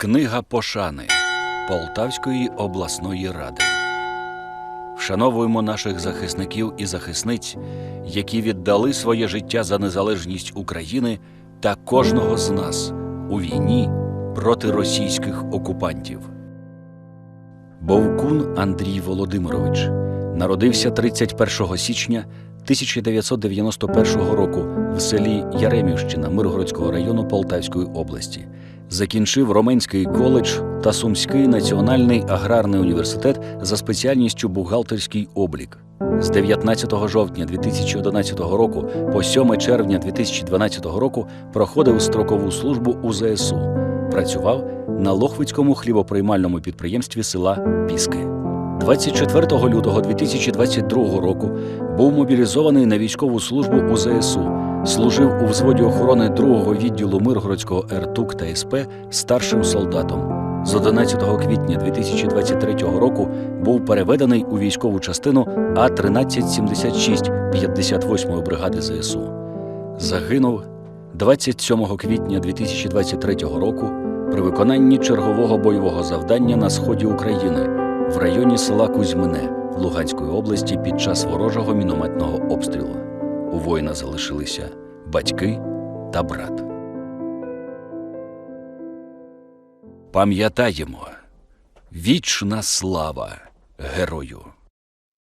Книга пошани Полтавської обласної ради. Вшановуємо наших захисників і захисниць, які віддали своє життя за незалежність України та кожного з нас у війні проти російських окупантів. Бовкун Андрій Володимирович народився 31 січня 1991 року в селі Яремівщина Миргородського району Полтавської області. Закінчив Роменський коледж та Сумський національний аграрний університет за спеціальністю бухгалтерський облік. З 19 жовтня 2011 року по 7 червня 2012 року проходив строкову службу у ЗСУ. Працював на Лохвицькому хлібоприймальному підприємстві села Піски. 24 лютого 2022 року був мобілізований на військову службу у ЗСУ. Служив у взводі охорони другого відділу Миргородського РТУК та СП старшим солдатом. З 11 квітня 2023 року був переведений у військову частину А-1376 58-ї бригади ЗСУ. Загинув 27 квітня 2023 року при виконанні чергового бойового завдання на сході України в районі села Кузьмине Луганської області під час ворожого мінометного обстрілу. У воїна залишилися батьки та брат. Пам'ятаємо вічна слава герою.